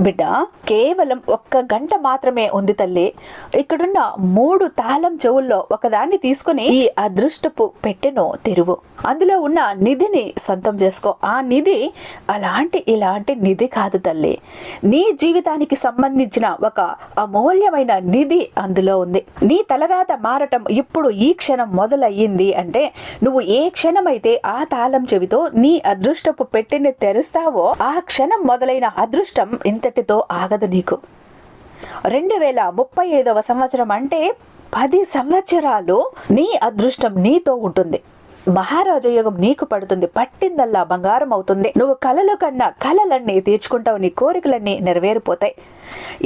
బిడ్డ కేవలం ఒక్క గంట మాత్రమే ఉంది తల్లి. ఇక్కడున్న మూడు తాళం చెవుల్లో ఒకదాన్ని తీసుకుని ఈ అదృష్టపు పెట్టెను తెరువు. అందులో ఉన్న నిధిని సొంతం చేసుకో. ఆ నిధి అలాంటి ఇలాంటి నిధి కాదు తల్లి. నీ జీవితానికి సంబంధించిన ఒక అమూల్యమైన నిధి అందులో ఉంది. నీ తలరాత మారటం ఇప్పుడు ఈ క్షణం మొదలయ్యింది అంటే నువ్వు ఏ క్షణమైతే ఆ తాళం చెవితో నీ అదృష్టపు పెట్టెని తెరుస్తావో ఆ క్షణం మొదలైన అదృష్టం ఇంత అంతటితో ఆగదు నీకు. రెండు వేల ముప్పై ఐదవ సంవత్సరం అంటే పది సంవత్సరాలు నీ అదృష్టం నీతో ఉంటుంది. మహారాజ యోగం నీకు పడుతుంది పట్టిందల్లా బంగారం అవుతుంది. నువ్వు కలలు కన్నా కలలన్నీ తీర్చుకుంటావు నీ కోరికలన్నీ నెరవేరిపోతాయి.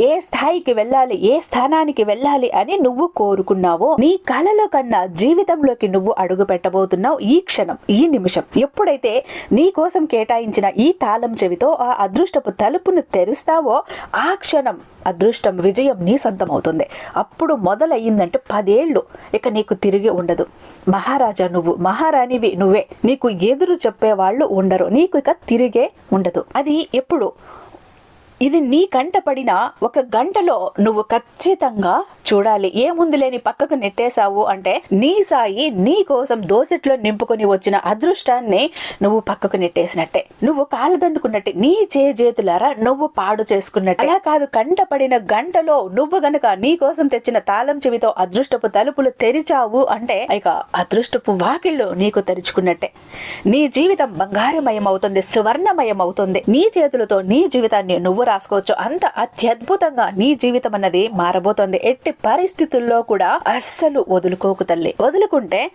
ఏ స్థాయికి వెళ్ళాలి ఏ స్థానానికి వెళ్ళాలి అని నువ్వు కోరుకున్నావో నీ కలలో కన్నా జీవితంలోకి నువ్వు అడుగు పెట్టబోతున్నావు ఈ క్షణం ఈ నిమిషం. ఎప్పుడైతే నీ కోసం కేటాయించిన ఈ తాళం చెవితో ఆ అదృష్టపు తలుపును తెరుస్తావో ఆ క్షణం అదృష్టం విజయం నీ సొంతం అవుతుంది అప్పుడు మొదలయ్యిందంటే పదేళ్ళు ఇక నీకు తిరిగి ఉండదు. మహారాజా నువ్వు మహారాజా మహారాణివి నువ్వే. నీకు ఎదురు చెప్పేవాళ్ళు ఉండరు. నీకు ఇక తిరిగే ఉండదు. అది ఎప్పుడు? ఇది నీ కంట పడిన ఒక గంటలో నువ్వు ఖచ్చితంగా చూడాలి. ఏముంది లేని పక్కకు నెట్టేశావు అంటే నీ సాయి నీ కోసం దోసెట్లో నింపుకొని వచ్చిన అదృష్టాన్ని నువ్వు పక్కకు నెట్టేసినట్టే. నువ్వు కాలదండుకున్నట్టే నీ చేతులారా నువ్వు పాడు చేసుకున్నట్టే. అలా కాదు కంట పడిన గంటలో నువ్వు గనక నీ కోసం తెచ్చిన తాళం చెవితో అదృష్టపు తలుపులు తెరిచావు అంటే ఇక అదృష్టపు వాకిళ్ళు నీకు తెరుచుకున్నట్టే. నీ జీవితం బంగారమయం అవుతుంది సువర్ణమయం అవుతుంది నీ చేతులతో నీ జీవితాన్ని నువ్వు రాసుకోవచ్చు. అంత అత్యద్భుతంగా నీ జీవితం అన్నది మారబోతోంది. ఎట్టి పరిస్థితుల్లో కూడా అస్సలు వదులుకోకు తల్లి. వదులుకుంటే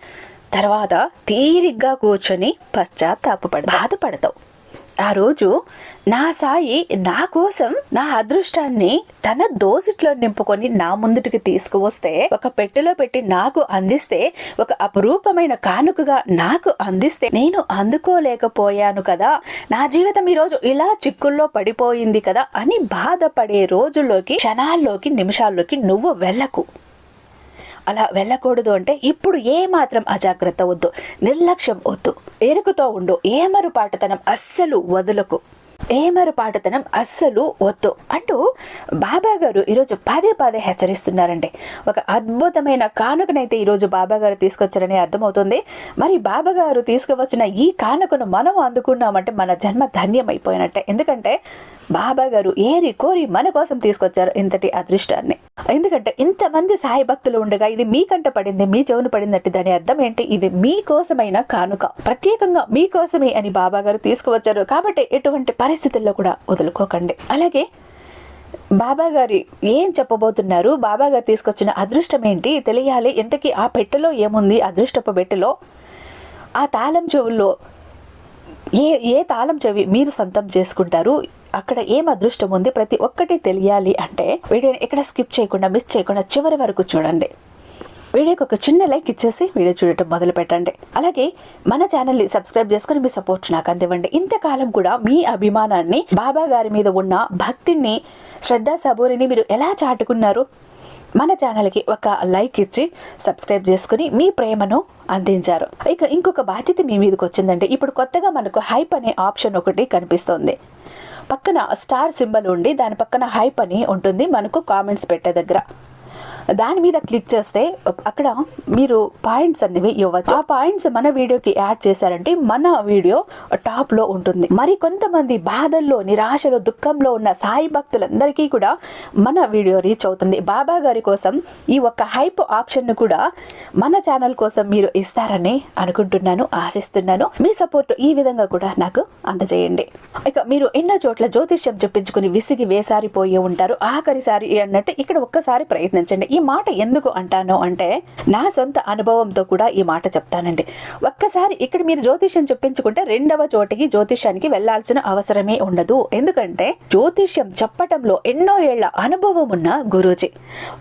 తర్వాత తీరిగ్గా కూర్చొని పశ్చాత్తాపపడ బాధపడతావు. ఆ రోజు నా సాయి నా కోసం నా అదృష్టాన్ని తన దోసిట్లో నింపుకొని నా ముందుటికి తీసుకువస్తే ఒక పెట్టెలో పెట్టి నాకు అందిస్తే ఒక అపురూపమైన కానుకగా నాకు అందిస్తే నేను అందుకోలేకపోయాను కదా. నా జీవితం ఈరోజు ఇలా చిక్కుల్లో పడిపోయింది కదా అని బాధపడే రోజుల్లోకి క్షణాల్లోకి నిమిషాల్లోకి నువ్వు వెళ్ళకు. అలా వెళ్ళకూడదు అంటే ఇప్పుడు ఏ మాత్రం అజాగ్రత్త వద్దు నిర్లక్ష్యం వద్దు. ఎరుకుతో ఉండు ఏమరుపాటుతనం అస్సలు వదులకు. ఏమరుపాటుతనం అస్సలు వద్దు అంటూ బాబా గారు ఈరోజు పదే పదే హెచ్చరిస్తున్నారండి. ఒక అద్భుతమైన కానుకనైతే ఈరోజు బాబా గారు తీసుకొచ్చారని అర్థమవుతుంది. మరి బాబా గారు తీసుకువచ్చిన ఈ కానుకను మనం అందుకున్నామంటే మన జన్మ ధన్యమైపోయినట్టే. ఎందుకంటే బాబా గారు ఏరి కోరి మన కోసం తీసుకొచ్చారు ఇంతటి అదృష్టాన్ని. ఎందుకంటే ఇంతమంది సాయి భక్తులు ఉండగా ఇది మీ కంట పడింది మీ చెవును పడిందంటే దాని అర్థం ఏంటి? ఇది మీకోసమైన కానుక. ప్రత్యేకంగా మీకోసమే అని బాబా గారు తీసుకువచ్చారు. కాబట్టి ఎటువంటి పరిస్థితుల్లో కూడా వదులుకోకండి. అలాగే బాబా గారి ఏం చెప్పబోతున్నారు? బాబా గారు తీసుకొచ్చిన అదృష్టం ఏంటి? తెలియాలి. ఇంతకీ ఆ పెట్టెలో ఏముంది? అదృష్టపు పెట్టెలో ఆ తాళం చెవుల్లో ఏ ఏ తాళం చెవి మీరు సొంతం చేసుకుంటారు? అక్కడ ఏం అదృష్టం ఉంది? ప్రతి ఒక్కటి తెలియాలి అంటే వీడియోని ఎక్కడ స్కిప్ చేయకుండా మిస్ చేయకుండా చివరి వరకు చూడండి. వీడియోకి ఒక చిన్న లైక్ ఇచ్చేసి వీడియో చూడటం మొదలు పెట్టండి అలాగే మన ఛానల్ని సబ్స్క్రైబ్ చేసుకుని మీ సపోర్ట్ నాకు అందివ్వండి. ఇంతకాలం కూడా మీ అభిమానాన్ని బాబా గారి మీద ఉన్న భక్తిని శ్రద్ధా సబూరిని మీరు ఎలా చాటుకున్నారు మన ఛానల్కి ఒక లైక్ ఇచ్చి సబ్స్క్రైబ్ చేసుకుని మీ ప్రేమను అందించారు. ఇక ఇంకొక బాధ్యత మీ మీదకి వచ్చిందంటే ఇప్పుడు కొత్తగా మనకు హైప్ అనే ఆప్షన్ ఒకటి కనిపిస్తోంది. పక్కన స్టార్ సింబల్ ఉండి దాని పక్కన హైప్ అని ఉంటుంది. మనకు కామెంట్స్ పెట్టే దగ్గర. దాని మీద క్లిక్ చేస్తే అక్కడ మీరు పాయింట్స్ అనేవి ఇవ్వచ్చు. ఆ పాయింట్స్ మన వీడియోకి యాడ్ చేశారంటే మన వీడియో టాప్లో ఉంటుంది. మరి కొంతమంది బాధల్లో నిరాశలో దుఃఖంలో ఉన్న సాయి భక్తులందరికీ కూడా మన వీడియో రీచ్ అవుతుంది. బాబా గారి కోసం ఈ ఒక్క హైప్ ఆప్షన్ను కూడా మన ఛానల్ కోసం మీరు ఇస్తారని అనుకుంటున్నాను ఆశిస్తున్నాను. మీ సపోర్ట్ ఈ విధంగా కూడా నాకు అందజేయండి. ఇక మీరు ఎన్నో చోట్ల జ్యోతిష్యం చెప్పించుకుని విసిగి వేసారిపోయి ఉంటారు. ఆఖరిసారి అన్నట్టు ఇక్కడ ఒక్కసారి ప్రయత్నించండి. ఈ మాట ఎందుకు అంటాను అంటే నా సొంత అనుభవంతో కూడా ఈ మాట చెప్తానండి. ఒక్కసారి ఇక్కడ మీరు జ్యోతిష్యం చెప్పించుకుంటే రెండవ చోటికి జ్యోతిష్యానికి వెళ్ళాల్సిన అవసరమే ఉండదు. ఎందుకంటే జ్యోతిష్యం చెప్పటంలో ఎన్నో ఏళ్ళ అనుభవం ఉన్న గురూజీ.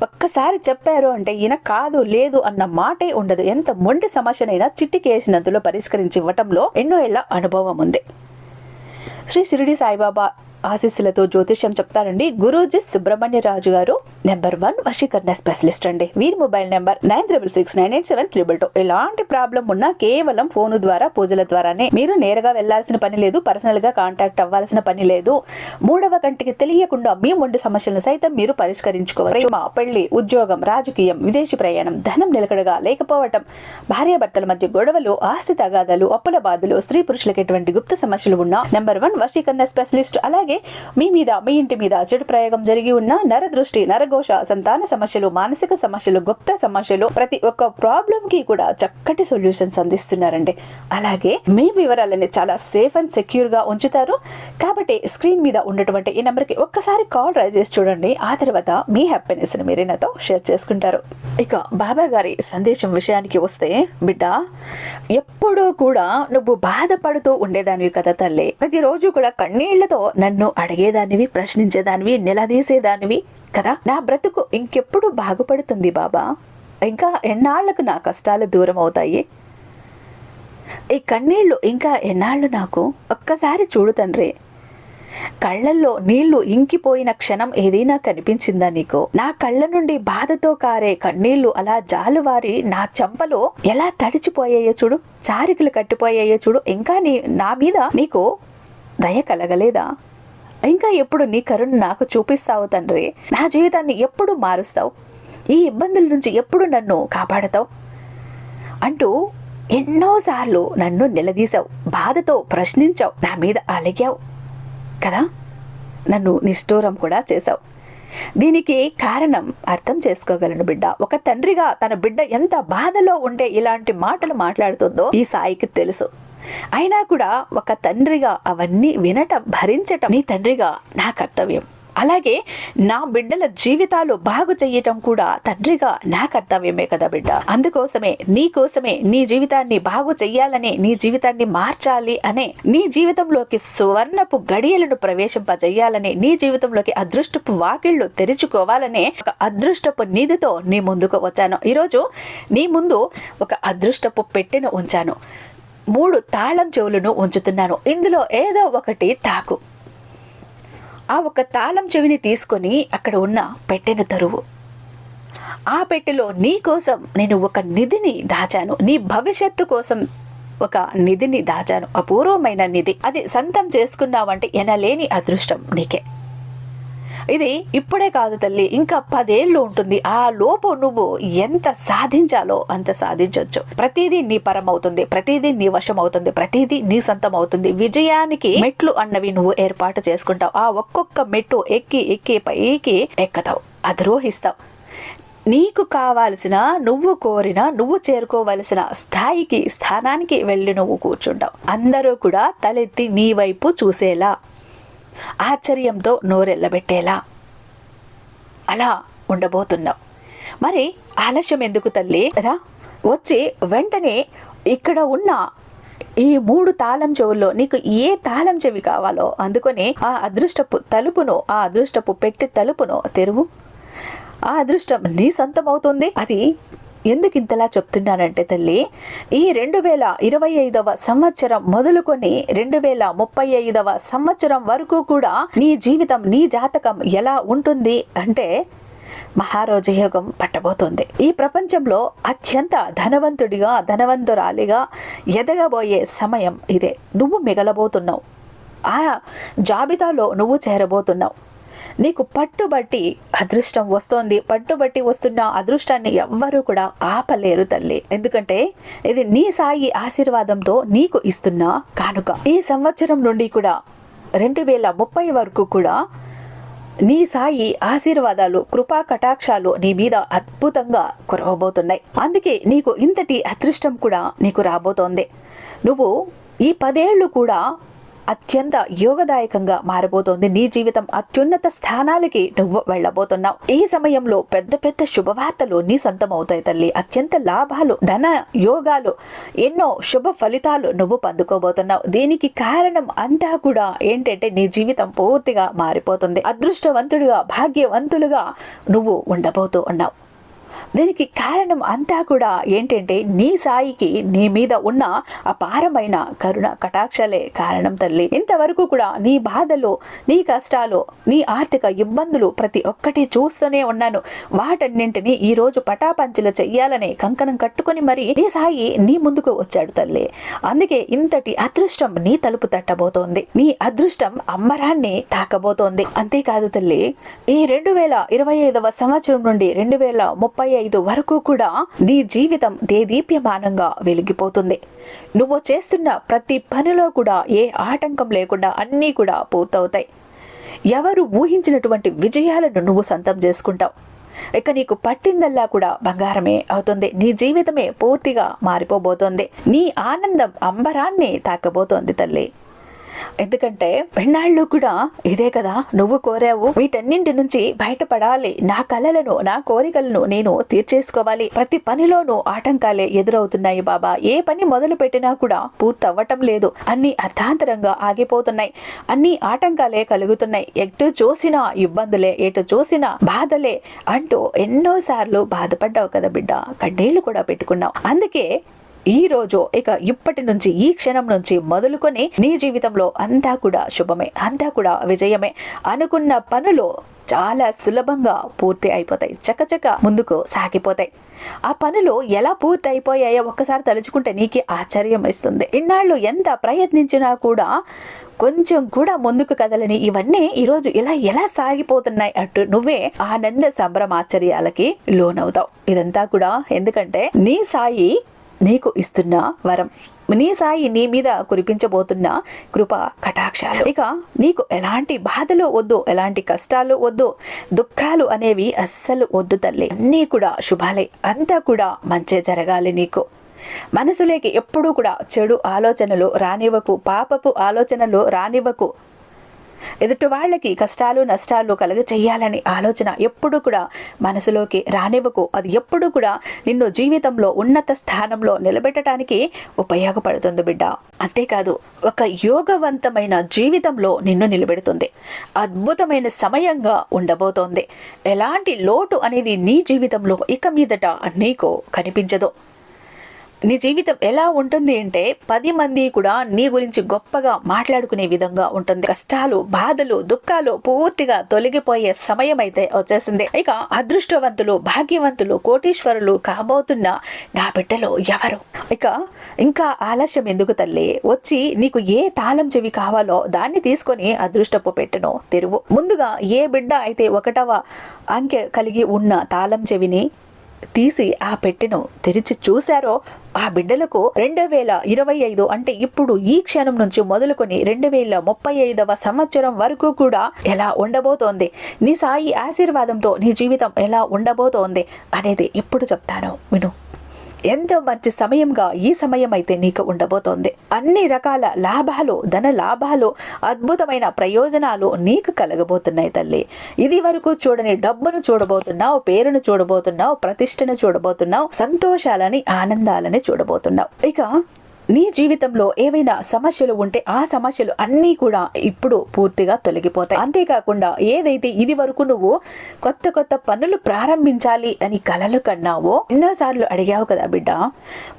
ఒక్కసారి చెప్పారు అంటే ఈయన కాదు లేదు అన్న మాటే ఉండదు. ఎంత మొండి సమస్యనైనా చిట్టికేసినందులో పరిష్కరించి ఇవ్వటంలో ఎన్నో ఏళ్ళ అనుభవం ఉంది. శ్రీ షిరిడి సాయిబాబా ఆశీస్సులతో జ్యోతిష్యం చెప్తారండి. గురూజీ సుబ్రహ్మణ్యరాజు గారు నెంబర్ వన్ వశీకరణ స్పెషలిస్ట్ అండి. వీరి mobile number nine triple six nine eight seven triple two. ఎలాంటి ప్రాబ్లం ఉన్నా కేవలం ఫోన్ ద్వారా పూజల ద్వారానే. మీరు నేరుగా వెళ్ళాల్సిన పని లేదు పర్సనల్గా కాంటాక్ట్ అవ్వాల్సిన పని లేదు. మూడవ కంటికి తెలియకుండా మీ మొండి సమస్యలను సైతం మీరు పరిష్కరించుకోవాలి. ప్రేమ పెళ్ళి ఉద్యోగం రాజకీయం విదేశీ ప్రయాణం ధనం నిలకడగా లేకపోవటం భార్యాభర్తల మధ్య గొడవలు ఆస్తి తగాదాలు అప్పుల బాధలు స్త్రీ పురుషులకు ఎటువంటి గుప్త సమస్యలు ఉన్నా నెంబర్ వన్ వశీకరణ స్పెషలిస్ట్. అలాగే మీ మీద మీ ఇంటి మీద చెడు ప్రయోగం జరిగి ఉన్న నరదృష్టి నరఘోష సంతాన సమస్యలు మానసిక సమస్యలు గుప్త సమస్యలు ప్రతి ఒక్క ప్రాబ్లం కి కూడా చక్కటి సొల్యూషన్స్ అందిస్తున్నారండి. అలాగే మీ వివరాలని చాలా సేఫ్ అండ్ సెక్యూర్గా ఉంచుతారు. కాబట్టి స్క్రీన్ మీద ఉన్నటువంటి ఈ నెంబర్కి ఒక్కసారి కాల్ ట్రై చేసి చూడండి. ఆ తర్వాత మీ హ్యాపీనెస్ని మీరే నాతో షేర్ చేసుకుంటారు. ఇక బాబా గారి సందేశం విషయానికి వస్తే బిడ్డ ఎప్పుడూ కూడా నువ్వు బాధపడుతూ ఉండేదానివి కదా తల్లి. ప్రతిరోజు కూడా కన్నీళ్ళతో నన్ను అడిగేదానివి ప్రశ్నించేదానివి నిలదీసేదానివి కదా? నా బ్రతుకు ఇంకెప్పుడు బాగుపడుతుంది బాబా? ఇంకా ఎన్నాళ్ళకు నా కష్టాలు దూరం అవుతాయి ఈ కన్నీళ్ళు ఇంకా ఎన్నాళ్ళు నాకు? ఒక్కసారి చూడు తండ్రి. కళ్ళల్లో నీళ్ళు ఇంకిపోయిన క్షణం ఏదైనా కనిపించిందా నీకు? నా కళ్ళ నుండి బాధతో కారే కన్నీళ్ళు అలా జాలువారి నా చెంపలో ఎలా తడిచిపోయాయో చూడు. చారికలు కట్టిపోయాయో చూడు. ఇంకా నీ నా మీద నీకు దయ కలగలేదా? ఇంకా ఎప్పుడు నీ కరుణ నాకు చూపిస్తావు తండ్రి? నా జీవితాన్ని ఎప్పుడు మారుస్తావు? ఈ ఇబ్బందుల నుంచి ఎప్పుడు నన్ను కాపాడతావు? అంటూ ఎన్నోసార్లు నన్ను నిలదీశావు. బాధతో ప్రశ్నించావు. నా మీద అలిగావు. కదా? నన్ను నిష్ఠూరం కూడా చేశావు. దీనికి కారణం అర్థం చేసుకోగలను బిడ్డ. ఒక తండ్రిగా తన బిడ్డ ఎంత బాధలో ఉంటే ఇలాంటి మాటలు మాట్లాడుతుందో ఈ సాయికి తెలుసు. అయినా కూడా ఒక తండ్రిగా అవన్నీ వినటం భరించటం నీ తండ్రిగా నా కర్తవ్యం. అలాగే నా బిడ్డల జీవితాలు బాగు చెయ్యటం కూడా తండ్రిగా నా కర్తవ్యమే కదా బిడ్డ. అందుకోసమే నీ కోసమే నీ జీవితాన్ని బాగు చెయ్యాలని నీ జీవితాన్ని మార్చాలి అనే నీ జీవితంలోకి సువర్ణపు గడియలను ప్రవేశింపజేయాలని నీ జీవితంలోకి అదృష్టపు వాకిళ్ళు తెరుచుకోవాలనే ఒక అదృష్టపు నిధితో నీ ముందుకు వచ్చాను. ఈరోజు నీ ముందు ఒక అదృష్టపు పెట్టెను ఉంచాను. మూడు తాళం చెవులను ఉంచుతున్నాను. ఇందులో ఏదో ఒకటి తాకు. ఆ ఒక తాళం చెవిని తీసుకొని అక్కడ ఉన్న పెట్టెను తరువు. ఆ పెట్టెలో నీ కోసం నేను ఒక నిధిని దాచాను. నీ భవిష్యత్తు కోసం ఒక నిధిని దాచాను. అపూర్వమైన నిధి. అది సొంతం చేసుకున్నావంటే ఎనలేని అదృష్టం నీకే. ఇది ఇప్పుడే కాదు తల్లి ఇంకా పదేళ్ళు ఉంటుంది. ఆ లోపు నువ్వు ఎంత సాధించాలో అంత సాధించవచ్చు ప్రతిదీ నీ పరం అవుతుంది ప్రతిదీ నీ వశం అవుతుంది ప్రతిదీ నీ సొంతం అవుతుంది విజయానికి మెట్లు అన్నవి నువ్వు ఏర్పాటు చేసుకుంటావు. ఆ ఒక్కొక్క మెట్టు ఎక్కి ఎక్కి పైకి ఎక్కతావు. అధిరోహిస్తావు నీకు కావాల్సిన నువ్వు కోరిన నువ్వు చేరుకోవలసిన స్థాయికి స్థానానికి వెళ్ళి నువ్వు కూర్చుంటావు. అందరూ కూడా తలెత్తి నీ వైపు చూసేలా. ఆశ్చర్యంతో నోరెళ్ళబెట్టేలా. అలా ఉండబోతున్నావు. మరి ఆలస్యం ఎందుకు తల్లి? రా. వచ్చి వెంటనే ఇక్కడ ఉన్న ఈ మూడు తాళం చెవుల్లో నీకు ఏ తాళం చెవి కావాలో అందుకొని ఆ అదృష్టపు తలుపును ఆ అదృష్టపు పెట్టి తలుపును తెరువు. ఆ అదృష్టం నీ సొంతం అవుతుంది అది ఎందుకు ఇంతలా చెప్తున్నానంటే తల్లి ఈ రెండు వేల ఇరవై ఐదవ సంవత్సరం మొదలుకొని రెండు వేల ముప్పై ఐదవ సంవత్సరం వరకు కూడా నీ జీవితం నీ జాతకం ఎలా ఉంటుంది అంటే మహారోజయోగం పట్టబోతుంది. ఈ ప్రపంచంలో అత్యంత ధనవంతుడిగా ధనవంతురాలిగా ఎదగబోయే సమయం ఇదే. నువ్వు మిగలబోతున్నావు. ఆ జాబితాలో నువ్వు చేరబోతున్నావు. నీకు పట్టుబట్టి అదృష్టం వస్తోంది. పట్టుబట్టి వస్తున్న అదృష్టాన్ని ఎవ్వరూ కూడా ఆపలేరు తల్లి. ఎందుకంటే ఇది నీ సాయి ఆశీర్వాదంతో నీకు ఇస్తున్న కానుక. ఈ సంవత్సరం నుండి కూడా రెండు వేల ముప్పై వరకు కూడా నీ సాయి ఆశీర్వాదాలు కృపా కటాక్షాలు నీ మీద అద్భుతంగా కురవబోతున్నాయి. అందుకే నీకు ఇంతటి అదృష్టం కూడా నీకు రాబోతోంది. నువ్వు ఈ పదేళ్ళు కూడా అత్యంత యోగదాయకంగా మారబోతోంది. నీ జీవితం అత్యున్నత స్థానాలకి నువ్వు వెళ్ళబోతున్నావు. ఈ సమయంలో పెద్ద పెద్ద శుభవార్తలు నీ సొంతం అవుతాయి తల్లి. అత్యంత లాభాలు ధన యోగాలు ఎన్నో శుభ ఫలితాలు నువ్వు పొందుకోబోతున్నావు. దీనికి కారణం అంతా కూడా ఏంటంటే నీ జీవితం పూర్తిగా మారిపోతుంది. అదృష్టవంతుడిగా భాగ్యవంతులుగా నువ్వు ఉండబోతూ ఉన్నావు. దీనికి కారణం అంతా కూడా ఏంటంటే నీ సాయికి నీ మీద ఉన్న అపారమైన కరుణ కటాక్షలే కారణం తల్లి. ఇంతవరకు కూడా నీ బాధలు నీ కష్టాలు నీ ఆర్థిక ఇబ్బందులు ప్రతి ఒక్కటి చూస్తూనే ఉన్నాను. వాటన్నింటినీ ఈరోజు పటాపంచలు చెయ్యాలనే కంకణం కట్టుకుని మరి నీ సాయి నీ ముందుకు వచ్చాడు తల్లి. అందుకే ఇంతటి అదృష్టం నీ తలుపు తట్టబోతోంది. నీ అదృష్టం అమ్మరాన్ని తాకబోతోంది. అంతేకాదు తల్లి ఈ రెండు వేల ఇరవై ఐదవ సంవత్సరం నుండి రెండు వేల ముప్పై ముప్పై ఐదు వరకు కూడా నీ జీవితం దేదీప్యమానంగా వెలిగిపోతుంది. నువ్వు చేస్తున్న ప్రతి పనిలో కూడా ఏ ఆటంకం లేకుండా అన్నీ కూడా పూర్తవుతాయి. ఎవరు ఊహించినటువంటి విజయాలను నువ్వు సొంతం చేసుకుంటావు. ఇక నీకు పట్టిందల్లా కూడా బంగారమే అవుతుంది. నీ జీవితమే పూర్తిగా మారిపోబోతోంది. నీ ఆనందం అంబరాన్ని తాకబోతోంది తల్లి. ఎందుకంటే పెన్నాళ్ళు కూడా ఇదే కదా నువ్వు కోరావు. వీటన్నింటి నుంచి బయటపడాలి. నా కలలను నా కోరికలను నేను తీర్చేసుకోవాలి. ప్రతి పనిలోనూ ఆటంకాలే ఎదురవుతున్నాయి బాబా. ఏ పని మొదలు పెట్టినా కూడా పూర్తవ్వటం లేదు. అన్ని అర్థాంతరంగా ఆగిపోతున్నాయి. అన్ని ఆటంకాలే కలుగుతున్నాయి. ఎటు చూసినా ఇబ్బందులే ఎటు చూసినా బాధలే అంటూ ఎన్నోసార్లు బాధపడ్డావు కదా బిడ్డ. కన్నీళ్ళు కూడా పెట్టుకున్నావు. అందుకే ఈ రోజు ఇక ఇప్పటి నుంచి ఈ క్షణం నుంచి మొదలుకొని నీ జీవితంలో అంతా కూడా శుభమే అంతా కూడా విజయమే అనుకున్న పనులు చాలా సులభంగా పూర్తి అయిపోతాయి చకచక ముందుకు సాగిపోతాయి. ఆ పనులు ఎలా పూర్తి అయిపోయాయో ఒక్కసారి తలుచుకుంటే నీకే ఆశ్చర్యం ఇస్తుంది ఇన్నాళ్ళు ఎంత ప్రయత్నించినా కూడా కొంచెం కూడా ముందుకు కదలని ఇవన్నీ ఈరోజు ఇలా ఎలా సాగిపోతున్నాయి అటు నువ్వే ఆనంద సంభ్రమాచర్యాలకి లోనవుతావు. ఇదంతా కూడా ఎందుకంటే నీ సాయి నీకు ఇస్తున్న వరం. నీ సాయి నీ మీద కురిపించబోతున్న కృప కటాక్షాలు. ఇక నీకు ఎలాంటి బాధలు వద్దు ఎలాంటి కష్టాలు వద్దు దుఃఖాలు అనేవి అస్సలు వద్దు తల్లి. అన్నీ కూడా శుభాలే అంతా కూడా మంచే జరగాలి నీకు. మనసులోకి ఎప్పుడూ కూడా చెడు ఆలోచనలు రానివ్వకు పాపపు ఆలోచనలు రానివ్వకు. ఎదుటి వాళ్ళకి కష్టాలు నష్టాలు కలుగ చేయాలనే ఆలోచన ఎప్పుడు కూడా మనసులోకి రానివ్వకు. అది ఎప్పుడు కూడా నిన్ను జీవితంలో ఉన్నత స్థానంలో నిలబెట్టడానికి ఉపయోగపడుతుంది బిడ్డ. అంతేకాదు ఒక యోగవంతమైన జీవితంలో నిన్ను నిలబెడుతుంది. అద్భుతమైన సమయంగా ఉండబోతోంది. ఎలాంటి లోటు అనేది నీ జీవితంలో ఇక మీదట నీకు కనిపించదు. నీ జీవితం ఎలా ఉంటుంది అంటే పది మంది కూడా నీ గురించి గొప్పగా మాట్లాడుకునే విధంగా ఉంటుంది. కష్టాలు బాధలు దుఃఖాలు పూర్తిగా తొలగిపోయే సమయం అయితే వచ్చేసింది. ఇక అదృష్టవంతులు భాగ్యవంతులు కోటీశ్వరులు కాబోతున్న నా బిడ్డలు ఎవరు? ఇక ఇంకా ఆలస్యం ఎందుకు తల్లి? వచ్చి నీకు ఏ తాళం చెవి కావాలో దాన్ని తీసుకొని అదృష్టపు పెట్టను తెరువు. ముందుగా ఏ బిడ్డ అయితే ఒకటవ అంకె కలిగి ఉన్న తాళం చెవిని తీసి ఆ పెట్టెను తెరిచి చూశారో ఆ బిడ్డలకు రెండు వేల ఇరవై ఐదు అంటే ఇప్పుడు ఈ క్షణం నుంచి మొదలుకొని రెండు వేల ముప్పై ఐదవ సంవత్సరం వరకు కూడా ఎలా ఉండబోతోంది? నీ సాయి ఆశీర్వాదంతో నీ జీవితం ఎలా ఉండబోతోంది అనేది ఇప్పుడు చెప్తాను. విను. ఎంతో మంచి సమయంగా ఈ సమయం అయితే నీకు ఉండబోతోంది. అన్ని రకాల లాభాలు ధన లాభాలు అద్భుతమైన ప్రయోజనాలు నీకు కలగబోతున్నాయి తల్లి. ఇది వరకు చూడని డబ్బును చూడబోతున్నావు పేరును చూడబోతున్నావు ప్రతిష్టను చూడబోతున్నావు సంతోషాలని ఆనందాలని చూడబోతున్నావు. ఇక నీ జీవితంలో ఏవైనా సమస్యలు ఉంటే ఆ సమస్యలు అన్నీ కూడా ఇప్పుడు పూర్తిగా తొలగిపోతాయి. అంతేకాకుండా ఏదైతే ఇది వరకు నువ్వు కొత్త కొత్త పనులు ప్రారంభించాలి అని కలలు కన్నావో ఎన్నోసార్లు అడిగావు కదా బిడ్డ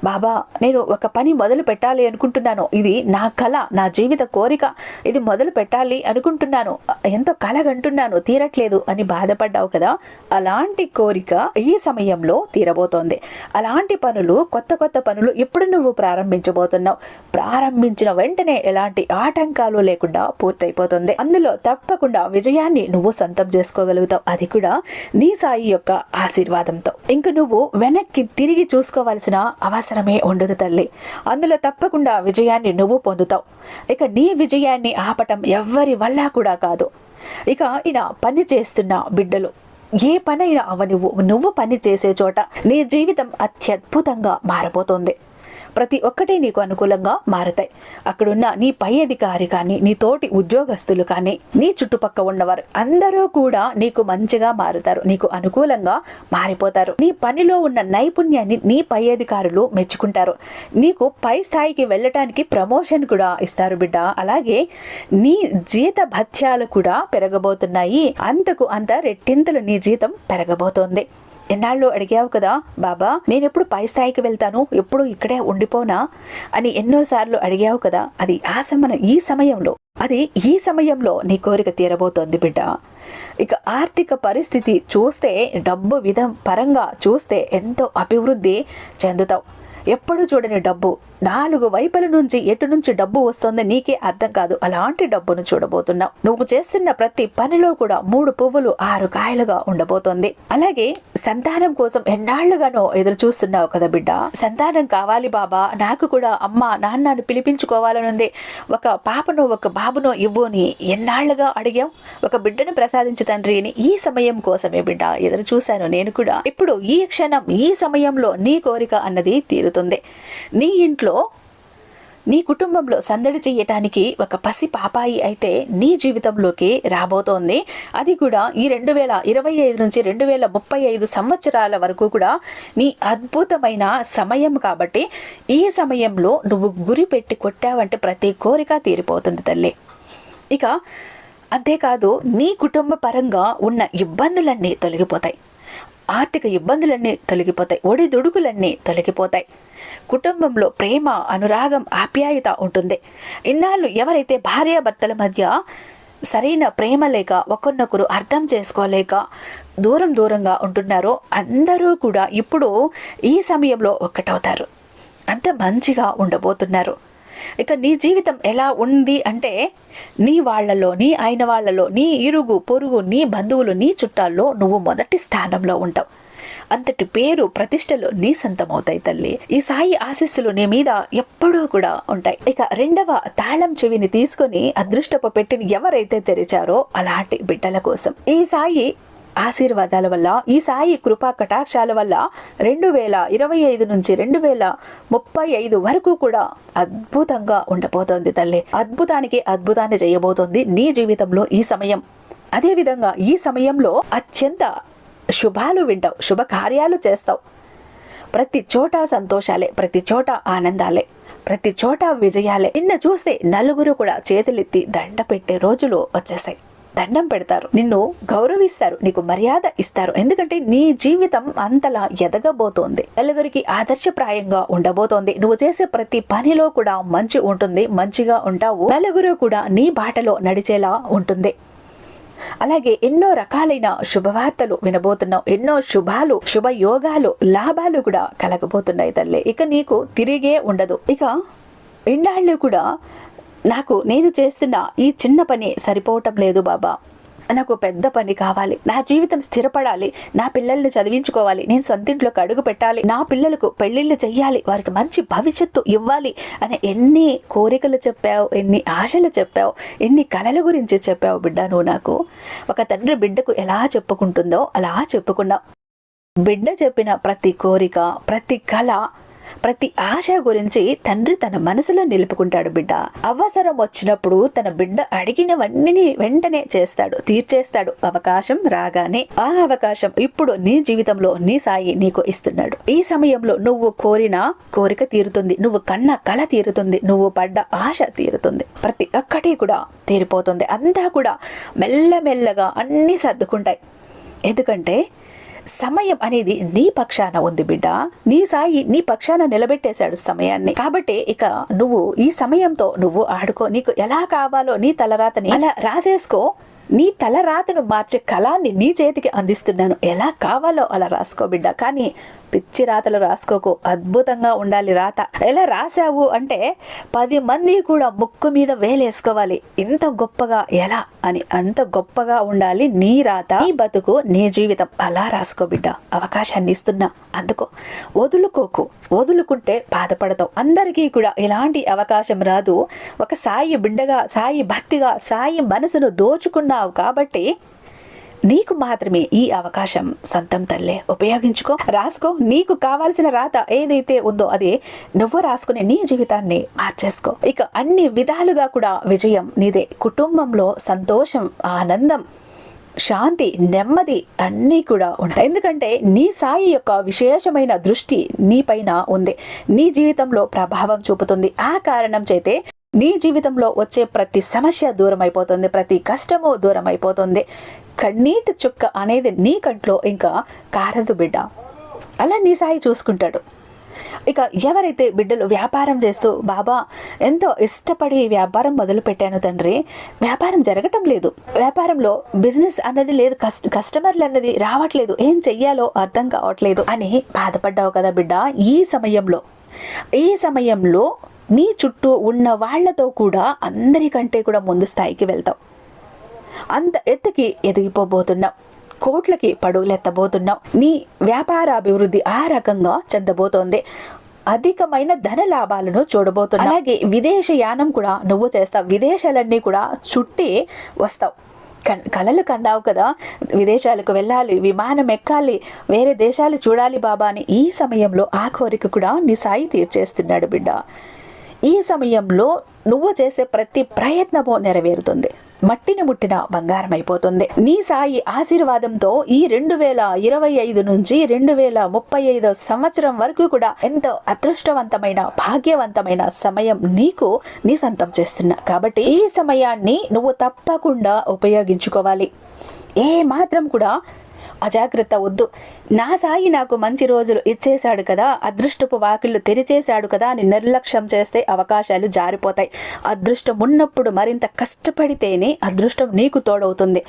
బాబా నేను ఒక పని మొదలు పెట్టాలి అనుకుంటున్నాను. ఇది నా కళ నా జీవిత కోరిక. ఇది మొదలు పెట్టాలి అనుకుంటున్నాను. ఎంతో కలగంటున్నాను తీరట్లేదు అని బాధపడ్డావు కదా అలాంటి కోరిక ఈ సమయంలో తీరబోతోంది. అలాంటి పనులు కొత్త కొత్త పనులు ఎప్పుడు నువ్వు ప్రారంభించబో చేయబోతున్నావు ప్రారంభించిన వెంటనే ఎలాంటి ఆటంకాలు లేకుండా పూర్తయిపోతుంది. అందులో తప్పకుండా విజయాన్ని నువ్వు సొంతం చేసుకోగలుగుతావు. అది కూడా నీ సాయి యొక్క ఆశీర్వాదంతో. ఇంక నువ్వు వెనక్కి తిరిగి చూసుకోవాల్సిన అవసరమే ఉండదు తల్లి. అందులో తప్పకుండా విజయాన్ని నువ్వు పొందుతావు. ఇక నీ విజయాన్ని ఆపటం ఎవ్వరి వల్ల కూడా కాదు. ఇక ఈయన పని చేస్తున్న బిడ్డలు. ఏ పనైనా అవనివ్వు నువ్వు పని చేసే చోట నీ జీవితం అత్యద్భుతంగా మారబోతోంది. ప్రతి ఒక్కటి నీకు అనుకూలంగా మారుతాయి. అక్కడున్న నీ పై అధికారి కానీ నీ తోటి ఉద్యోగస్తులు కానీ నీ చుట్టుపక్క ఉన్నవారు అందరూ కూడా నీకు మంచిగా మారుతారు. నీకు అనుకూలంగా మారిపోతారు. నీ పనిలో ఉన్న నైపుణ్యాన్ని నీ పై అధికారులు మెచ్చుకుంటారు. నీకు పై స్థాయికి వెళ్ళటానికి ప్రమోషన్ కూడా ఇస్తారు బిడ్డ. అలాగే నీ జీత భత్యాలు కూడా పెరగబోతున్నాయి. అంతకు అంత రెట్టింతలు నీ జీతం పెరగబోతోంది. ఎన్నాళ్ళు అడిగావు కదా బాబా నేను ఎప్పుడు పై స్థాయికి వెళ్తాను ఎప్పుడు ఇక్కడే ఉండిపోనా అని ఎన్నోసార్లు అడిగావు కదా అది ఆ సమయం ఈ సమయంలో అది ఈ సమయంలో నీ కోరిక తీరబోతోంది బిడ్డ. ఇక ఆర్థిక పరిస్థితి చూస్తే డబ్బు విధం పరంగా చూస్తే ఎంతో అభివృద్ధి చెందుతావు. ఎప్పుడు చూడని డబ్బు నాలుగు వైపుల నుంచి ఎటు నుంచి డబ్బు వస్తుంది నీకే అర్థం కాదు. అలాంటి డబ్బును చూడబోతున్నావు నువ్వు చేస్తున్న ప్రతి పనిలో కూడా మూడు పువ్వులు ఆరు కాయలుగా ఉండబోతోంది. అలాగే సంతానం కోసం ఎన్నాళ్ళుగానో ఎదురు చూస్తున్నావు కదా బిడ్డ? సంతానం కావాలి బాబా. నాకు కూడా అమ్మ నాన్నను పిలిపించుకోవాలనుంది ఒక పాపను ఒక బాబును ఇవ్వు అని ఎన్నాళ్ళుగా అడిగాం ఒక బిడ్డను ప్రసాదించి తండ్రి అని ఈ సమయం కోసమే బిడ్డ. ఎదురు చూశాను నేను కూడా. ఇప్పుడు ఈ క్షణం ఈ సమయంలో నీ కోరిక అన్నది తీరుతుంది. నీ ఇంట్లో నీ కుటుంబంలో సందడి చేయటానికి ఒక పసి పాపాయి అయితే నీ జీవితంలోకి రాబోతోంది. అది కూడా ఈ రెండు వేల ఇరవై ఐదు నుంచి రెండు వేల ముప్పై ఐదు సంవత్సరాల వరకు కూడా నీ అద్భుతమైన సమయం కాబట్టి ఈ సమయంలో నువ్వు గురి పెట్టి కొట్టావంటే ప్రతి కోరిక తీరిపోతుంది తల్లి. ఇక అంతేకాదు నీ కుటుంబ పరంగా ఉన్న ఇబ్బందులన్నీ తొలగిపోతాయి. ఆర్థిక ఇబ్బందులన్నీ తొలగిపోతాయి. ఒడిదుడుకులన్నీ తొలగిపోతాయి. కుటుంబంలో ప్రేమ అనురాగం ఆప్యాయత ఉంటుంది. ఇన్నాళ్ళు ఎవరైతే భార్యాభర్తల మధ్య సరైన ప్రేమ లేక ఒకరినొకరు అర్థం చేసుకోలేక దూరం దూరంగా ఉంటున్నారో అందరూ కూడా ఇప్పుడు ఈ సమయంలో ఒక్కటవుతారు. అంత మంచిగా ఉండబోతున్నారు. ఇక నీ జీవితం ఎలా ఉంది అంటే నీ వాళ్ళలో నీ అయిన వాళ్ళలో నీ ఇరుగు పొరుగు నీ బంధువులు నీ చుట్టాల్లో నువ్వు మొదటి స్థానంలో ఉంటావు. అంతటి పేరు ప్రతిష్టలు నీ సొంతమవుతాయి తల్లి. ఈ సాయి ఆశీస్సులు నీ మీద ఎప్పుడూ కూడా ఉంటాయి. ఇక రెండవ తాళం చెవిని తీసుకొని అదృష్టపు పెట్టిన ఎవరైతే తెరిచారో అలాంటి బిడ్డల కోసం. ఈ సాయి ఆశీర్వాదాల వల్ల ఈ సాయి కృపా కటాక్షాల వల్ల రెండు వేల ఇరవై ఐదు నుంచి రెండు వేల ముప్పై ఐదు వరకు కూడా అద్భుతంగా ఉండబోతోంది తల్లి. అద్భుతానికి అద్భుతాన్ని చేయబోతోంది నీ జీవితంలో ఈ సమయం. అదేవిధంగా ఈ సమయంలో అత్యంత శుభాలు వింటావు శుభకార్యాలు చేస్తావు. ప్రతి చోట సంతోషాలే ప్రతి చోట ఆనందాలే ప్రతి చోట విజయాలే. నిన్న చూస్తే నలుగురు కూడా చేతులెత్తి దండ పెట్టే రోజులు వచ్చేసాయి. దండం పెడతారు నిన్ను గౌరవిస్తారు నీకు మర్యాద ఇస్తారు. ఎందుకంటే నీ జీవితం అంతలా ఎదగబోతోంది. నలుగురికి ఆదర్శప్రాయంగా ఉండబోతోంది. నువ్వు చేసే ప్రతి పనిలో కూడా మంచి ఉంటుంది మంచిగా ఉంటావు. నలుగురు కూడా నీ బాటలో నడిచేలా ఉంటుంది. అలాగే ఎన్నో రకాలైన శుభవార్తలు వినబోతున్నావు ఎన్నో శుభాలు శుభ యోగాలు లాభాలు కూడా కలగబోతున్నాయి తల్లి. ఇక నీకు తిరిగే ఉండదు. ఇక ఎండాళ్ళు కూడా నాకు నేను చేస్తున్న ఈ చిన్న పని సరిపోవటం లేదు బాబా. నాకు పెద్ద పని కావాలి. నా జీవితం స్థిరపడాలి. నా పిల్లల్ని చదివించుకోవాలి. నేను సొంతింట్లోకి అడుగు పెట్టాలి. నా పిల్లలకు పెళ్ళిళ్ళు చెయ్యాలి. వారికి మంచి భవిష్యత్తు ఇవ్వాలి అని ఎన్ని కోరికలు చెప్పావు ఎన్ని ఆశలు చెప్పావు ఎన్ని కళల గురించి చెప్పావు బిడ్డ నువ్వు నాకు? ఒక తండ్రి బిడ్డకు ఎలా చెప్పుకుంటుందో అలా చెప్పుకున్నావు. బిడ్డ చెప్పిన ప్రతి కోరిక ప్రతి కళ ప్రతి ఆశ గురించి తండ్రి తన మనసులో నిలుపుకుంటాడు బిడ్డ. అవసరం వచ్చినప్పుడు తన బిడ్డ అడిగినవన్నీ వెంటనే చేస్తాడు తీర్చేస్తాడు. అవకాశం రాగానే ఆ అవకాశం ఇప్పుడు నీ జీవితంలో నీ సాయి నీకు ఇస్తున్నాడు. ఈ సమయంలో నువ్వు కోరిన కోరిక తీరుతుంది. నువ్వు కన్న కళ తీరుతుంది. నువ్వు పడ్డ ఆశ తీరుతుంది. ప్రతి ఒక్కటి కూడా తీరిపోతుంది. అంతా కూడా మెల్లమెల్లగా అన్నీ సర్దుకుంటాయి. ఎందుకంటే సమయం అనేది నీ పక్షాన ఉంది బిడ్డ. నీ సాయి నీ పక్షాన నిలబెట్టేశాడు సమయాన్ని. కాబట్టి ఇక నువ్వు ఈ సమయంతో నువ్వు ఆడుకో. నీకు ఎలా కావాలో నీ తలరాతని అలా రాసేసుకో. నీ తలరాతను మార్చే కళాన్ని నీ చేతికి అందిస్తున్నాను. ఎలా కావాలో అలా రాసుకో బిడ్డ. కానీ పిచ్చి రాతలు రాసుకోకు. అద్భుతంగా ఉండాలి రాత. ఎలా రాసావు అంటే పది మంది కూడా ముక్కు మీద వేలేసుకోవాలి. ఇంత గొప్పగా ఎలా అని అంత గొప్పగా ఉండాలి నీ రాత. నీ బతుకు నీ జీవితం. అలా రాసుకో బిడ్డ. అవకాశాన్ని ఇస్తున్నా. అందుకో వదులుకోకు. వదులుకుంటే బాధపడతావు. అందరికీ కూడా ఎలాంటి అవకాశం రాదు. ఒక సాయి బిడ్డగా సాయి భక్తిగా సాయి మనసును దోచుకున్నావు కాబట్టి నీకు మాత్రమే ఈ అవకాశం సొంతం తల్లే. ఉపయోగించుకో రాసుకో. నీకు కావాల్సిన రాత ఏదైతే ఉందో అది నువ్వు రాసుకునే నీ జీవితాన్ని మార్చేసుకో. ఇక అన్ని విధాలుగా కూడా విజయం నీదే. కుటుంబంలో సంతోషం ఆనందం శాంతి నెమ్మది అన్నీ కూడా ఉంటాయి. ఎందుకంటే నీ సాయి యొక్క విశేషమైన దృష్టి నీపైన ఉంది. నీ జీవితంలో ప్రభావం చూపుతుంది. ఆ కారణం చేతే నీ జీవితంలో వచ్చే ప్రతి సమస్య దూరం అయిపోతుంది ప్రతి కష్టము దూరం అయిపోతుంది కన్నీటి చుక్క అనేది నీ కంట్లో ఇంకా కారదు బిడ్డ. అలా నీ సాయి చూసుకుంటాడు. ఇక ఎవరైతే బిడ్డలు వ్యాపారం చేస్తూ బాబా ఎంతో ఇష్టపడి వ్యాపారం మొదలు పెట్టాను తండ్రి. వ్యాపారం జరగటం లేదు. వ్యాపారంలో బిజినెస్ అన్నది లేదు. కస్టమర్లు అన్నది రావట్లేదు. ఏం చెయ్యాలో అర్థం కావట్లేదు. అని బాధపడ్డావు కదా బిడ్డ ఈ సమయంలో. ఈ సమయంలో నీ చుట్టూ ఉన్న వాళ్ళతో కూడా అందరికంటే కూడా ముందు స్థాయికి వెళ్తావు. అంత ఎత్తుకి ఎదిగిపోబోతున్నాం కోట్లకి పడుగులెత్తబోతున్నాం నీ వ్యాపార అభివృద్ధి ఆ రకంగా చెందబోతోంది. అధికమైన ధన లాభాలను చూడబోతున్నావు. అలాగే విదేశ యానం కూడా నువ్వు చేస్తావు. విదేశాలన్నీ కూడా చుట్టి వస్తావు. కలలు కన్నావు కదా. విదేశాలకు వెళ్ళాలి విమానం ఎక్కాలి వేరే దేశాలు చూడాలి బాబా అని ఈ సమయంలో ఆ కోరిక కూడా నీ సాయి తీర్చేస్తున్నాడు బిడ్డ. ఈ సమయంలో నువ్వు చేసే ప్రతి ప్రయత్నము నెరవేరుతుంది. మట్టిని ముట్టిన బంగారం అయిపోతుంది నీ సాయి ఆశీర్వాదంతో ఈ రెండు వేల ఇరవై ఐదు నుంచి రెండు వేల ముప్పై ఐదు సంవత్సరం వరకు కూడా ఎంతో అదృష్టవంతమైన భాగ్యవంతమైన సమయం నీకు నీ సొంతం చేస్తున్నా. కాబట్టి ఈ సమయాన్ని నువ్వు తప్పకుండా ఉపయోగించుకోవాలి. ఏ మాత్రం కూడా అజాగ్రత్త వద్దు. నా సాయి నాకు మంచి రోజులు ఇచ్చేశాడు కదా అదృష్టపు వాకిళ్ళు తెరిచేశాడు కదా అని నిర్లక్ష్యం చేస్తే అవకాశాలు జారిపోతాయి. అదృష్టం ఉన్నప్పుడు మరింత కష్టపడితేనే అదృష్టం నీకు తోడవుతుంది.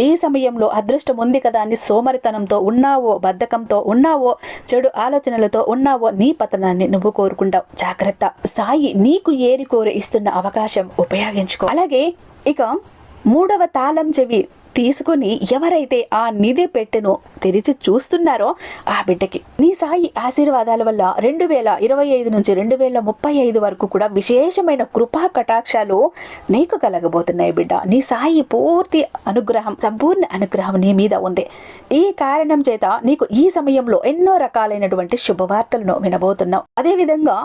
ఈ సమయంలో అదృష్టం ఉంది కదా అని సోమరితనంతో ఉన్నావో బద్ధకంతో ఉన్నావో చెడు ఆలోచనలతో ఉన్నావో నీ పతనాన్ని నువ్వు కోరుకుంటావు. జాగ్రత్త. సాయి నీకు ఏరి కోరి ఇస్తున్న అవకాశం ఉపయోగించుకో. అలాగే ఇక మూడవ తాళం చెవి తీసుకుని ఎవరైతే ఆ నిధి పెట్టెను తెరిచి చూస్తున్నారో ఆ బిడ్డకి నీ సాయి ఆశీర్వాదాల వల్ల రెండు వేల ఇరవై ఐదు నుంచి రెండు వేల ముప్పై ఐదు వరకు కూడా విశేషమైన కృపా కటాక్షాలు నీకు కలగబోతున్నాయి బిడ్డ. నీ సాయి పూర్తి అనుగ్రహం సంపూర్ణ అనుగ్రహం నీ మీద ఉంది. ఈ కారణం చేత నీకు ఈ సమయంలో ఎన్నో రకాలైనటువంటి శుభవార్తలను వినబోతున్నావు అదేవిధంగా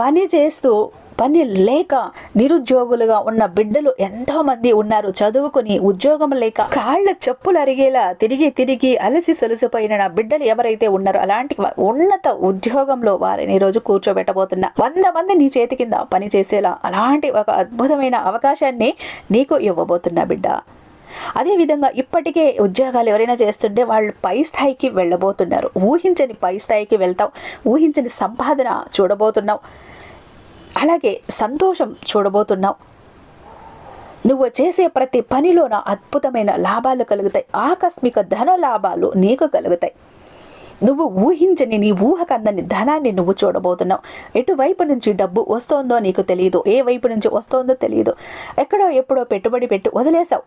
పని చేస్తూ పని లేక నిరుద్యోగులుగా ఉన్న బిడ్డలు ఎంతో మంది ఉన్నారు. చదువుకుని ఉద్యోగం లేక కాళ్ళ చెప్పులు అరిగేలా తిరిగి తిరిగి అలసి సొలసిపోయిన నా బిడ్డలు ఎవరైతే ఉన్నారో అలాంటి ఉన్నత ఉద్యోగంలో వారిని రోజు కూర్చోబెట్టబోతున్నా. వంద మంది నీ చేతి కింద పని చేసేలా అలాంటి ఒక అద్భుతమైన అవకాశాన్ని నీకు ఇవ్వబోతున్నా బిడ్డ. అదేవిధంగా ఇప్పటికే ఉద్యోగాలు ఎవరైనా చేస్తుంటే వాళ్ళు పై స్థాయికి వెళ్ళబోతున్నారు. ఊహించని పై స్థాయికి వెళ్తావు. ఊహించని సంపాదన చూడబోతున్నావు. అలాగే సంతోషం చూడబోతున్నావు. నువ్వు చేసే ప్రతి పనిలోన అద్భుతమైన లాభాలు కలుగుతాయి. ఆకస్మిక ధన లాభాలు నీకు కలుగుతాయి. నువ్వు ఊహించని నీ ఊహకందని ధనాన్ని నువ్వు చూడబోతున్నావు. ఎటువైపు నుంచి డబ్బు వస్తోందో నీకు తెలియదు ఏ వైపు నుంచి వస్తోందో తెలియదు ఎక్కడో ఎప్పుడో పెట్టుబడి పెట్టి వదిలేసావు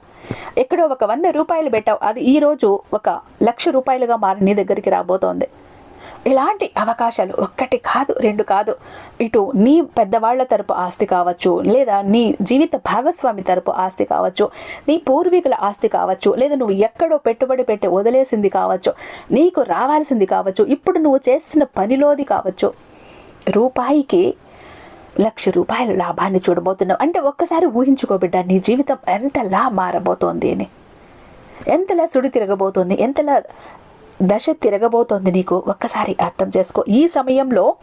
ఎక్కడో ఒక వంద రూపాయలు పెట్టావు. అది ఈరోజు ఒక లక్ష రూపాయలుగా మారి నీ దగ్గరికి రాబోతోంది. ఇలాంటి అవకాశాలు ఒక్కటి కాదు రెండు కాదు. ఇటు నీ పెద్దవాళ్ళ తరపు ఆస్తి కావచ్చు లేదా నీ జీవిత భాగస్వామి తరపు ఆస్తి కావచ్చు నీ పూర్వీకుల ఆస్తి కావచ్చు లేదా నువ్వు ఎక్కడో పెట్టుబడి పెట్టి వదిలేసింది కావచ్చు నీకు రావాల్సింది కావచ్చు ఇప్పుడు నువ్వు చేస్తున్న పనిలోది కావచ్చు. రూపాయికి లక్ష రూపాయల లాభాన్ని చూడబోతున్నావు. అంటే ఒక్కసారి ఊహించుకోబిడ్డ నీ జీవితం ఎంతలా మారబోతోంది అని. ఎంతలా సుడి తిరగబోతోంది ఎంతలా దశ తిరగబోతోంది నీకు. ఒక్కసారి అర్థం చేసుకో. ఈ సమయంలో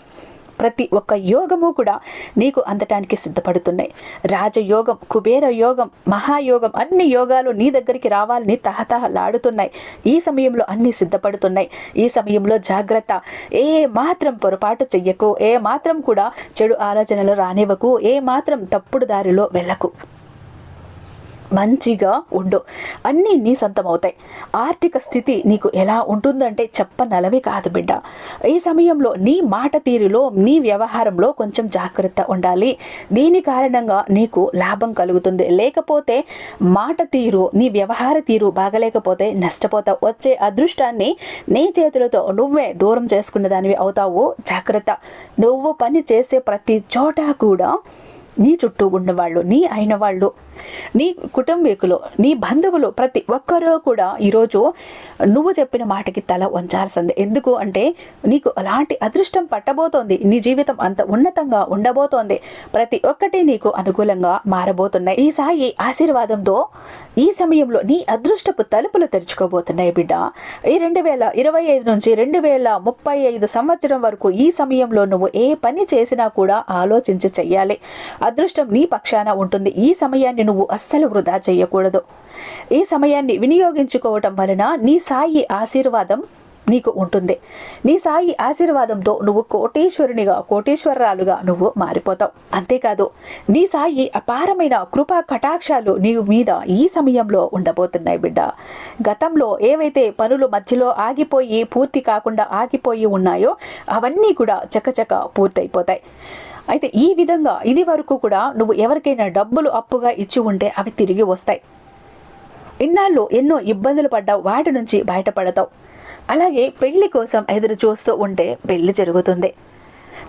ప్రతి ఒక్క యోగము కూడా నీకు అందటానికి సిద్ధపడుతున్నాయి. రాజయోగం కుబేర యోగం మహాయోగం అన్ని యోగాలు నీ దగ్గరికి రావాలని తహతహలాడుతున్నాయి. ఈ సమయంలో అన్ని సిద్ధపడుతున్నాయి. ఈ సమయంలో జాగ్రత్త. ఏ మాత్రం పొరపాటు చెయ్యకు. ఏ మాత్రం కూడా చెడు ఆలోచనలు రానివ్వకు. ఏ మాత్రం తప్పుడు దారిలో వెళ్ళకు. మంచిగా ఉండు. అన్నీ నీ సొంతమవుతాయి. ఆర్థిక స్థితి నీకు ఎలా ఉంటుందంటే చెప్పనలవి కాదు బిడ్డ. ఈ సమయంలో నీ మాట తీరులో నీ వ్యవహారంలో కొంచెం జాగ్రత్త ఉండాలి. దీని కారణంగా నీకు లాభం కలుగుతుంది. లేకపోతే మాట తీరు నీ వ్యవహార తీరు బాగలేకపోతే నష్టపోతావు. వచ్చే అదృష్టాన్ని నీ చేతులతో నువ్వే దూరం చేసుకున్న దానివి అవుతావు. జాగ్రత్త. నువ్వు పని చేసే ప్రతి చోట కూడా నీ చుట్టూ ఉన్నవాళ్ళు నీ అయిన వాళ్ళు నీ కుటుంబీకులు నీ బంధువులు ప్రతి ఒక్కరూ కూడా ఈరోజు నువ్వు చెప్పిన మాటకి తల వంచాల్సిందే. ఎందుకు అంటే నీకు అలాంటి అదృష్టం పట్టబోతోంది. నీ జీవితం అంత ఉన్నతంగా ఉండబోతోంది. ప్రతి ఒక్కటి నీకు అనుకూలంగా మారబోతున్నాయి. ఈ సాయి ఆశీర్వాదంతో ఈ సమయంలో నీ అదృష్టపు తలుపులు తెరుచుకోబోతున్నాయి బిడ్డ. ఈ రెండు వేల ఇరవై ఐదు నుంచి రెండు వేల ముప్పై ఐదు సంవత్సరం వరకు ఈ సమయంలో నువ్వు ఏ పని చేసినా కూడా ఆలోచించి చెయ్యాలి. అదృష్టం నీ పక్షాన ఉంటుంది. ఈ సమయాన్ని నువ్వు అస్సలు వృధా చేయకూడదు. ఈ సమయాన్ని వినియోగించుకోవటం వలన నీ సాయి ఆశీర్వాదం నీకు ఉంటుంది. నీ సాయి ఆశీర్వాదంతో నువ్వు కోటేశ్వరునిగా కోటేశ్వరరాలుగా నువ్వు మారిపోతావు. అంతేకాదు నీ సాయి అపారమైన కృపా కటాక్షాలు నీ మీద ఈ సమయంలో ఉండబోతున్నాయి బిడ్డ. గతంలో ఏవైతే పనులు మధ్యలో ఆగిపోయి పూర్తి కాకుండా ఆగిపోయి ఉన్నాయో అవన్నీ కూడా చకచక పూర్తయిపోతాయి. అయితే ఈ విధంగా ఇది వరకు కూడా నువ్వు ఎవరికైనా డబ్బులు అప్పుగా ఇచ్చి ఉంటే అవి తిరిగి వస్తాయి. ఇన్నాళ్ళు ఎన్నో ఇబ్బందులు పడ్డావు వాటి నుంచి బయటపడతావు. అలాగే పెళ్ళి కోసం ఎదురు చూస్తూ ఉంటే పెళ్ళి జరుగుతుంది.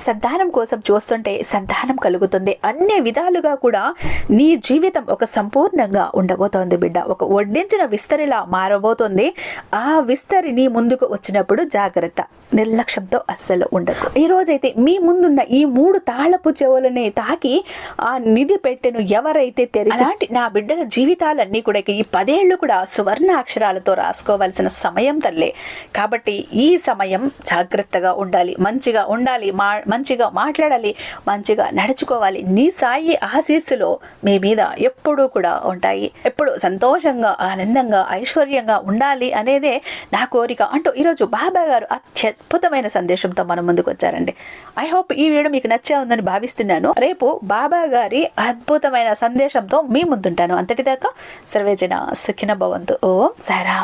సంతానం కోసం చూస్తుంటే సంతానం కలుగుతుంది. అన్ని విధాలుగా కూడా నీ జీవితం ఒక సంపూర్ణంగా ఉండబోతోంది బిడ్డ. ఒక వడ్డించిన విస్తరిలా మారబోతోంది. ఆ విస్తరి నీ ముందుకు వచ్చినప్పుడు జాగ్రత్త. నిర్లక్ష్యంతో అస్సలు ఉండదు ఈ రోజైతే మీ ముందున్న ఈ మూడు తాళపు చెవులనే తాకి ఆ నిధి పెట్టెను ఎవరైతే తెరిచి అలాంటి నా బిడ్డల జీవితాలన్నీ కూడా ఈ పదేళ్ళు కూడా సువర్ణ అక్షరాలతో రాసుకోవాల్సిన సమయం తల్లే. కాబట్టి ఈ సమయం జాగ్రత్తగా ఉండాలి. మంచిగా ఉండాలి. మా మా మంచిగా మాట్లాడాలి మంచిగా నడుచుకోవాలి. నీ సాయి ఆశీస్సులో మీ మీద ఎప్పుడూ కూడా ఉంటాయి. ఎప్పుడు సంతోషంగా ఆనందంగా ఐశ్వర్యంగా ఉండాలి అనేదే నా కోరిక అంటూ ఈరోజు బాబా గారు అత్యద్భుతమైన సందేశంతో మన ముందుకు వచ్చారండి. ఐ హోప్ ఈ వీడియో మీకు నచ్చే ఉందని భావిస్తున్నాను. రేపు బాబా గారి అద్భుతమైన సందేశంతో మీ ముందుంటాను. అంతటిదాకా సర్వేజన సుఖిన భవంతు ఓం సారాం.